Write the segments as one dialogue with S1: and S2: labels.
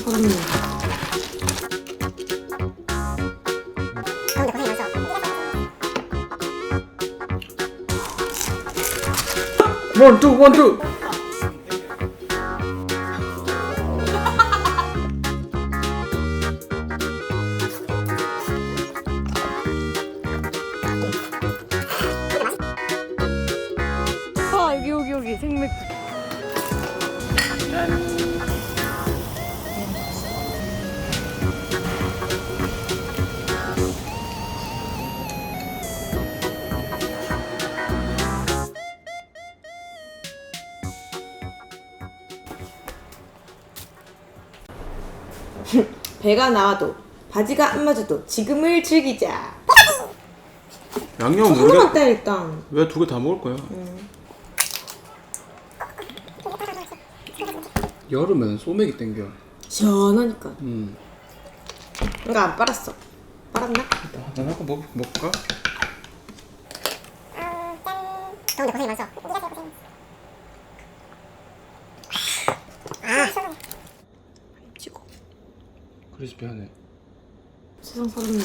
S1: 고생이 많죠.
S2: 원투 원투
S3: 아 여기 여기 여기 생맥주 배가 나와도 바지가 안 맞아도 지금을 즐기자
S2: 양념
S3: 하나만
S2: 우리가
S3: 따 일단
S2: 왜 두 개 다 먹을 거야? 여름엔 소맥이 땡겨.
S3: 시원하니까
S2: 음.
S3: 이거 안 빨았어 빨았나?
S2: 난 아까 먹 먹을까?
S1: 가운데 고생이 많죠.
S3: 찍어
S2: 크리스피하네.
S3: 세상 사람이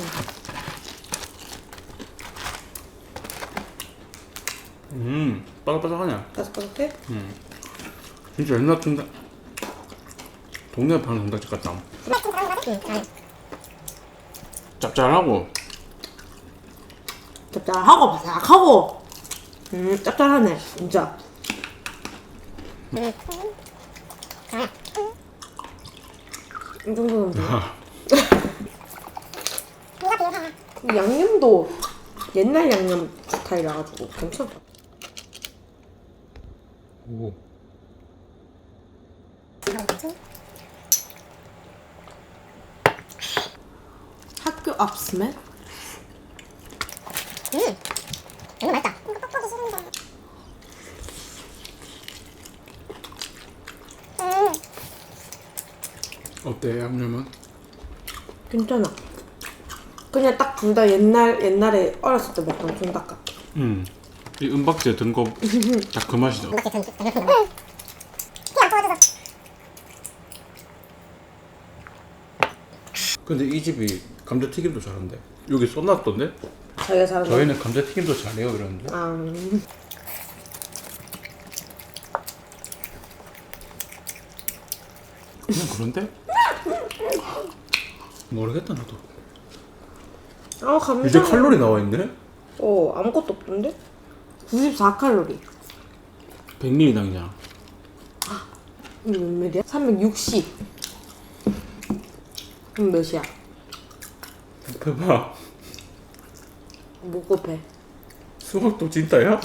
S2: 음, 바삭바삭하냐?
S3: 바삭바삭해?
S2: 진짜 옛날 통닭. 동네 파는 통닭집 같다. 짭짤하고
S3: 짭짤하고 바삭하고 음 짭짤하네 진짜 이 정도는 돼이 양념도 옛날 양념 스타일이라 가지고 괜찮다
S2: 오.
S3: 학교 앞 스멜?
S1: 음, 이거 맛있다. 이거 뻑뻑이 싫은데. 음,
S2: 어때 양념은?
S3: 괜찮아 그냥 딱 둘 다 옛날 옛날에 어렸을 때 먹던 통닭 같아
S2: 음. 이 은박지에 든 거 딱그
S1: 부어져서.
S2: 근데 이 집이 감자튀김도 잘한대. 여기 써놨던데?
S3: 자기가
S2: 저희는 감자튀김도 잘해요 이러는데.
S3: 아, 음.
S2: 그냥 그런데? 모르겠다 나도.
S3: 아 감자
S2: 이제 칼로리 나와 있네?
S3: 어 아무것도 없던데? 94칼로리
S2: 백미리당이잖아.
S3: 이게 몇 밀이야? 360 그럼 몇이야?
S2: 봐봐.
S3: 못 곱해
S2: 수박도 진짜야?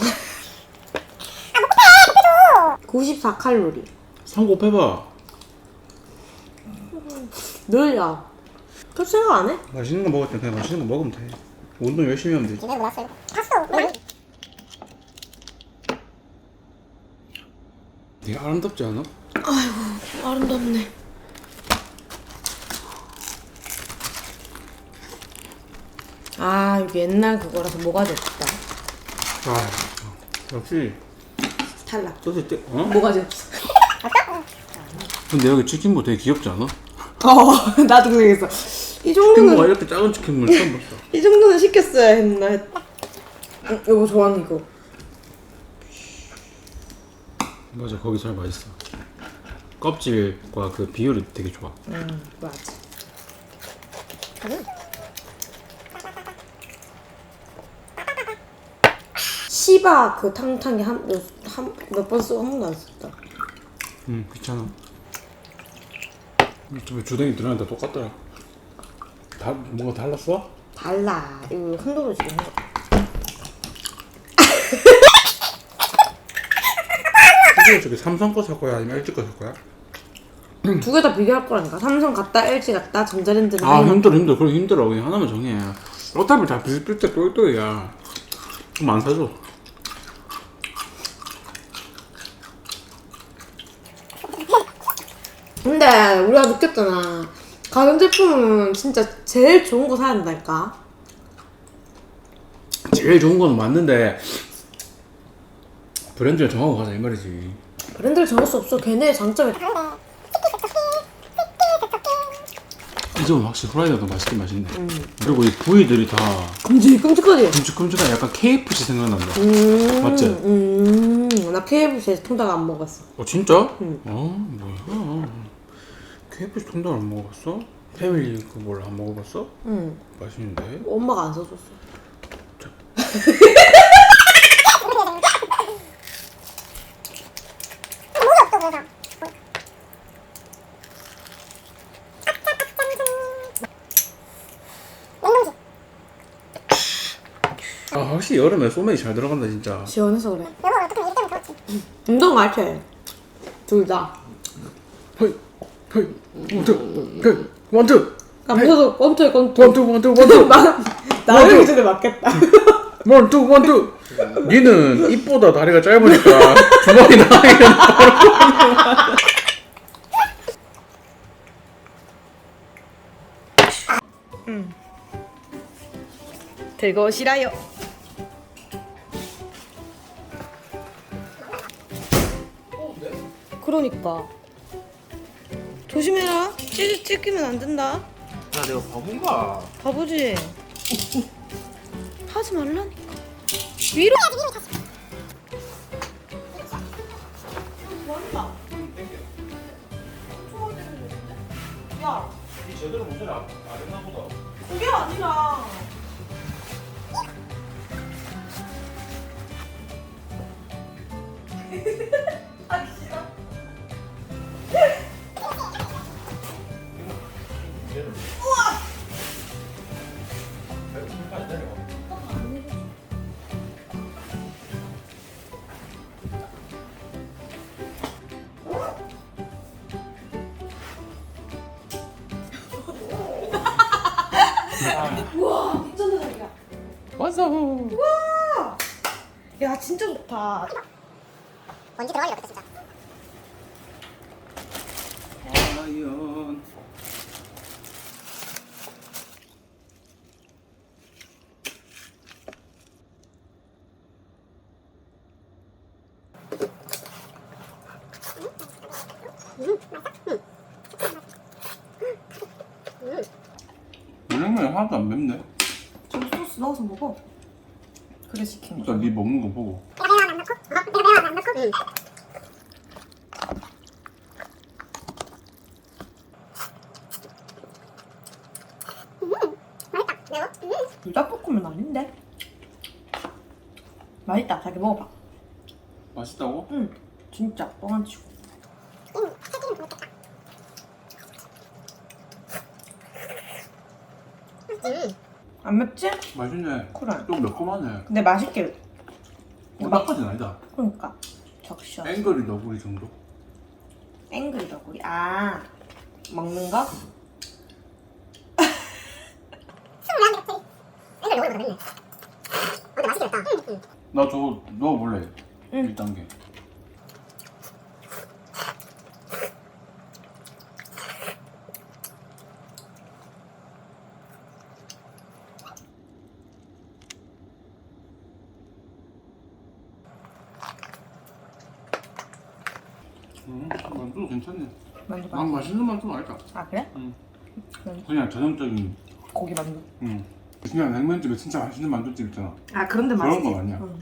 S3: 94칼로리
S2: 상 곱해봐.
S3: 늘야 그 생각 안 해?
S2: 맛있는 거 먹을 땐 그냥 맛있는 거 먹으면 돼. 운동 열심히 하면 되지.
S1: 기대고. 탔어. 많이.
S2: 되게 아름답지 않아?
S3: 아름답네 아 이게 옛날 그거라서 뭐가 됐다
S2: 아, 역시
S3: 탈락
S2: 때, 어?
S3: 뭐가 됐어
S2: 근데 여기 치킨무 되게 귀엽지 않아?
S3: 어 나도 그 얘기했어 이 정도는
S2: 이렇게 작은 치킨무 처음 봤어.
S3: 이 정도는 시켰어야 했나 했... 응, 이거 좋아하는 이거
S2: 맞아, 거기 살 맛있어. 껍질과 그 비율이 되게 좋아.
S3: 응 맞아 시바 그 탕탕이 한몇 번 쓰고 한 번도 안 썼다
S2: 응, 귀찮아. 좀 주댕이 들어가는데 똑같더라. 다 뭔가 달랐어?
S3: 달라 이거 흔들어 지금 해.
S2: 이게 저기 삼성 거 살 거야 아니면 LG 거 살 거야?
S3: 두 개 다 비교할 거라니까 삼성 같다 LG 같다 전자랜드는
S2: 아. 힘들어 힘들어 그럼 힘들어 그냥 하나만 정해. 어차피 다 비슷비슷해 똘똘이야. 좀 안 사줘.
S3: 근데 우리가 느꼈잖아 가전 제품은 진짜 제일 좋은 거 사야 된다니까
S2: 제일 좋은 건 맞는데 브랜드를 정하고 가자 이 말이지.
S3: 브랜드를 정할 수 없어 걔네 장점이.
S1: 티키 세터
S2: 이 집은 확실히 후라이드가 더 맛있긴 맛있네. 그리고 이 부위들이 다
S3: 끔찍 끔찍하지?
S2: 큼직큼직한 약간 KFC 생각난다.
S3: 음,
S2: 맞지?
S3: 음, 나 KFC에서 통닭 안 먹었어.
S2: 어 진짜? 어 뭐야? KFC 통닭 안 먹어봤어? 패밀리 그뭘 안 먹어봤어?
S3: 응.
S2: 맛있는데?
S3: 엄마가 안 사줬어.
S1: 냉동실
S2: 아 확실히 여름에 소맥이 잘 들어간다 진짜.
S3: 시원해서 그래.
S1: 여보 어떻게 이렇게 하면 그렇지
S3: 운동 같아. 둘 다.
S2: 헤이 헤이 원투 원투
S3: 감춰서 껌투에 껌투.
S2: 원투 원투 원투
S3: 나를 기준에 맞겠다.
S2: 원투 원투. 니는 입보다 다리가 짧으니까 주먹이 나가면
S3: 들고 오시라요. 그러니까. 조심해라. 찢, 찢기면 안 된다.
S2: 야 내가 바본가?
S3: 바보지. 하지 말라니까. 위로. 야,
S2: 제대로 못을 안 했나 보다.
S3: 그게 아니라. 야, 진짜 좋다.
S1: 먼지 들어가기가 진짜
S2: 과연 물냉면이 하나도 안 맵네.
S3: 좀 소스 넣어서 먹어. 그래 시킨 거.
S2: 일단 네 먹는 거 보고.
S1: 내가 매운 안 넣고 어? 내가 매운 안 넣고 응 음, 맛있다 매워 음.
S3: 불닭볶음면 아닌데? 맛있다. 자기 먹어봐.
S2: 맛있다고?
S3: 응. 진짜 뻥안 치고.
S1: 음, 새끼는 그렇겠다 음,
S3: 안 맵지?
S2: 맛있네.
S3: 그래.
S2: 좀 매콤하네.
S3: 근데 맛있게.
S2: 오다까지는 아니다.
S3: 그러니까 적셔.
S2: 앵거리 너구리 정도?
S3: 앵그리 너구리. 아 먹는 거?
S1: 어.
S2: 나 저거 넣어볼래.
S3: 응.
S2: 1단계. 음, 만두도 괜찮네.
S3: 만두
S2: 난
S3: 맛.
S2: 맛있는 만두는 아니다.
S3: 아 그래?
S2: 응. 그냥 전형적인,
S3: 고기 만두.
S2: 응. 그냥 냉면집에 진짜 맛있는 만두집 있잖아.
S3: 아 그런데
S2: 그런
S3: 맛있지.
S2: 거 아니야.
S3: 응.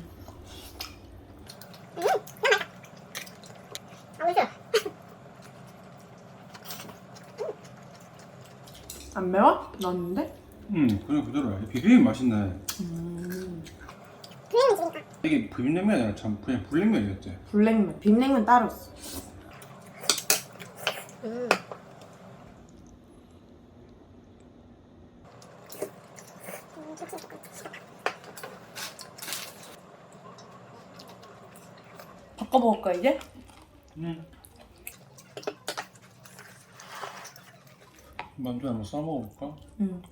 S1: 아
S3: 안 매워? 넣었는데?
S2: 응, 그냥 그대로야. 비빔 맛있네.
S3: 음.
S2: 이게 비빔냉면이 아니라 참 그냥 불냉면이었지.
S3: 불냉면. 빈냉면 따로 있어.
S1: 음. 음, 좋지, 좋지.
S3: 바꿔볼까 이제?
S2: 응. 만두 한번 싸 먹어볼까?
S3: 응.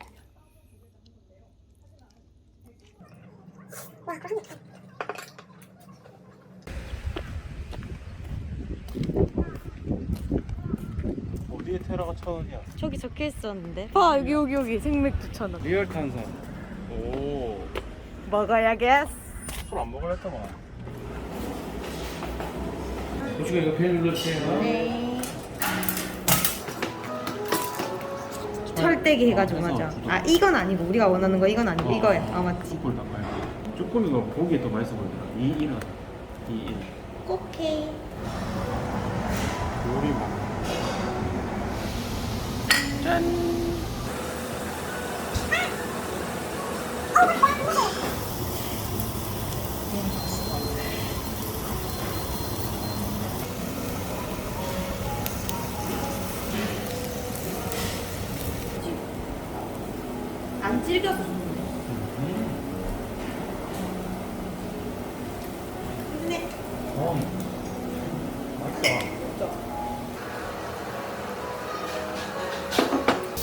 S2: 어디에 테라가 천 원이야?
S4: 저기 적혀 있었는데. 봐 여기 여기 여기 생맥주 천 원.
S2: 리얼 탄산. 오.
S4: 먹어야겠어.
S2: 술 안 먹으려 했더만. 우주가 이거 벨 눌러주세요.
S4: 네. 철대기 해가지고
S2: 해서
S4: 맞아. 아 이건 아니고 우리가 원하는 거 이건 아니고
S2: 어,
S4: 이거야.
S2: 어,
S4: 아 맞지.
S2: 쭈꾸미 닭발. 쭈꾸미가 보기에 더 맛있어 보이더라. 이 일은 이 일.
S4: 오케이.
S2: 요리 맛.
S4: 안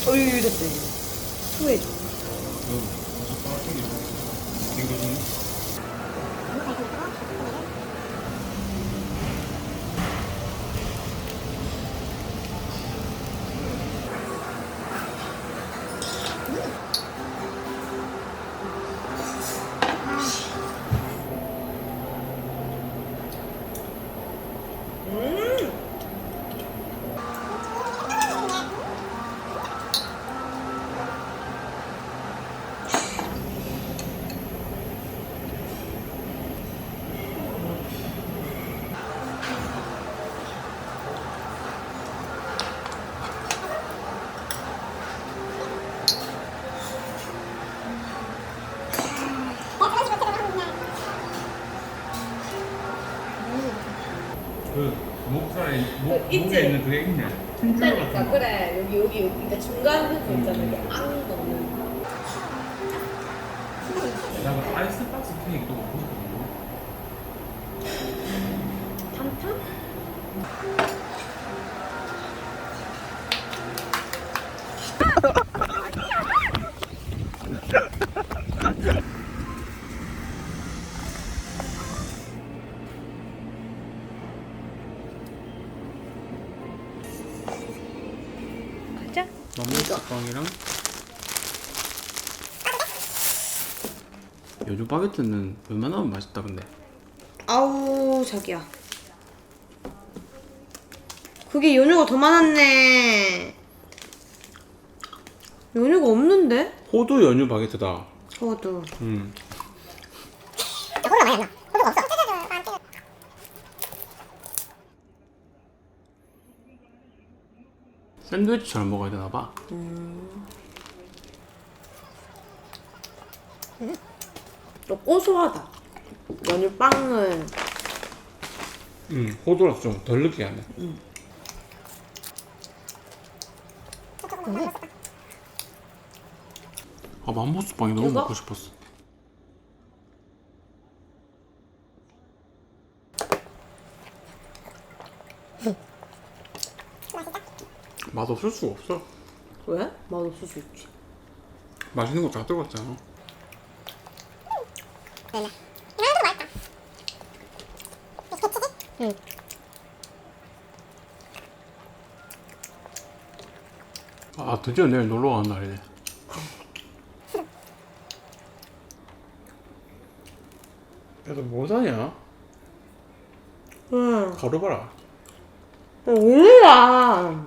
S4: 어이 됐대.
S3: 후회줘.
S2: 그 목살에 목,
S3: 그?
S2: 목에 있는 그게 있네. 같은 거.
S3: 그래 여기 여기 여기 그러니까 중간 부분 있잖아 이게 앙 넣는
S2: 나그 아이스박스 케이크도 먹고 싶거 빵이랑 요즘 바게트는 웬만하면 맛있다 근데
S4: 아우 자기야. 그게 연유가 더 많았네. 연유가 없는데?
S2: 호두 연유 바게트다
S4: 저도.
S2: 음.
S1: 호두가 많이 안 나. 호두가 없어.
S2: 샌드위치처럼 먹어야 되나 봐.
S3: 또 고소하다. 연유 빵은
S2: 음, 호두라서 좀 덜 느끼하네. 아 맘모스 빵이 너무
S3: 이거?
S2: 먹고 싶었어 맛 없을 수가 없어
S3: 왜? 맛없을 수 있지
S2: 맛있는 거 다 들어갔잖아
S1: 이거 맛있다. 응.
S2: 아 드디어 내일 놀러 가는 날이네 야너 뭐 사냐?
S3: 응
S2: 가루 봐라
S3: 몰라